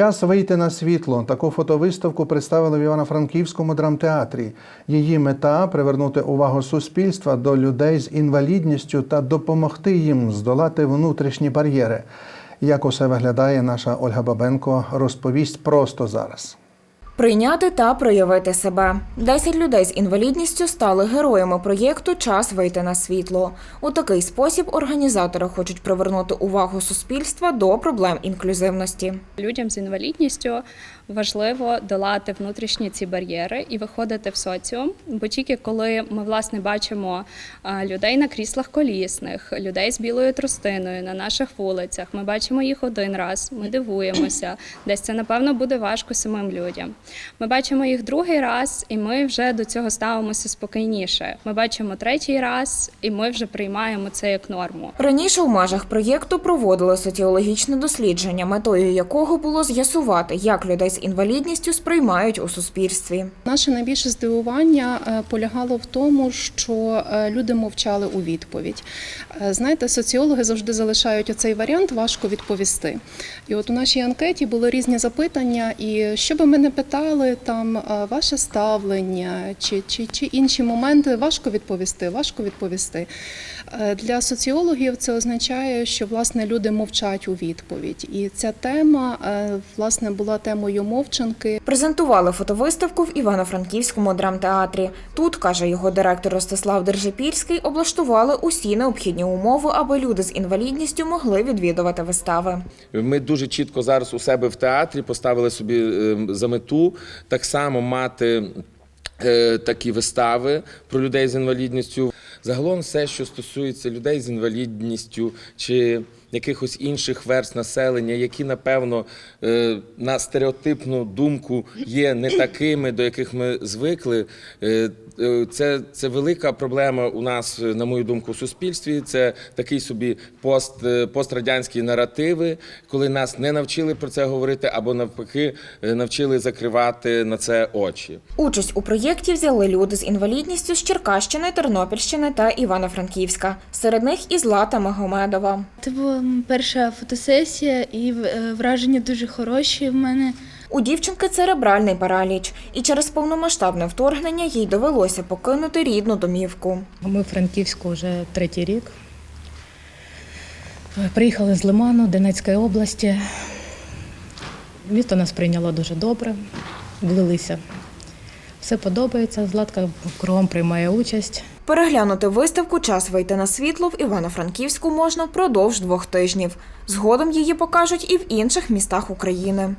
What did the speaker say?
Час вийти на світло. Таку фотовиставку представили в Івано-Франківському драмтеатрі. Її мета привернути увагу суспільства до людей з інвалідністю та допомогти їм здолати внутрішні бар'єри. Як усе виглядає, наша Ольга Бабенко розповість просто зараз. Прийняти та проявити себе. Десять людей з інвалідністю стали героями проєкту Час вийти на світло. У такий спосіб організатори хочуть привернути увагу суспільства до проблем інклюзивності. Людям з інвалідністю важливо долати внутрішні ці бар'єри і виходити в соціум. Бо тільки коли ми власне бачимо людей на кріслах колісних, людей з білою тростиною на наших вулицях, ми бачимо їх один раз, ми дивуємося. Десь це напевно буде важко самим людям. Ми бачимо їх другий раз, і ми вже до цього ставимося спокійніше. Ми бачимо третій раз, і ми вже приймаємо це як норму. Раніше у межах проєкту проводили соціологічне дослідження, метою якого було з'ясувати, як людей з інвалідністю сприймають у суспільстві. Наше найбільше здивування е, полягало в тому, що е, люди мовчали у відповідь. Е, Знаєте, соціологи завжди залишають оцей варіант важко відповісти. І от у нашій анкеті були різні запитання, і що би ми не питали, там е, ваше ставлення чи, чи, чи інші моменти, важко відповісти, важко відповісти. Е, Для соціологів це означає, що власне люди мовчать у відповідь. І ця тема е, власне була темою мовчанки. Презентували фотовиставку в Івано-Франківському драмтеатрі. Тут, каже його директор Ростислав Держипільський, облаштували усі необхідні умови, аби люди з інвалідністю могли відвідувати вистави. Ми дуже чітко зараз у себе в театрі поставили собі е, за мету так само мати е, такі вистави про людей з інвалідністю. Загалом все, що стосується людей з інвалідністю чи якихось інших верст населення, які напевно е, на стереотипну думку є не такими, до яких ми звикли. е, е, Це, це велика проблема у нас, на мою думку, в суспільстві. Це такий собі пост, пострадянські наративи, коли нас не навчили про це говорити, або навпаки навчили закривати на це очі. Участь у проєкті взяли люди з інвалідністю з Черкащини, Тернопільщини та Івано-Франківська. Серед них і Злата Магомедова. Це була перша фотосесія, і е, враження дуже хороші в мене. У дівчинки церебральний параліч, і через повномасштабне вторгнення їй довелося покинути рідну домівку. Ми в Франківську вже третій рік. Е, Приїхали з Лиману, Донецької області. Місто нас прийняло дуже добре, влилися. Все подобається. Златка кругом приймає участь. Переглянути виставку Час вийти на світло в Івано-Франківську можна впродовж двох тижнів. Згодом її покажуть і в інших містах України.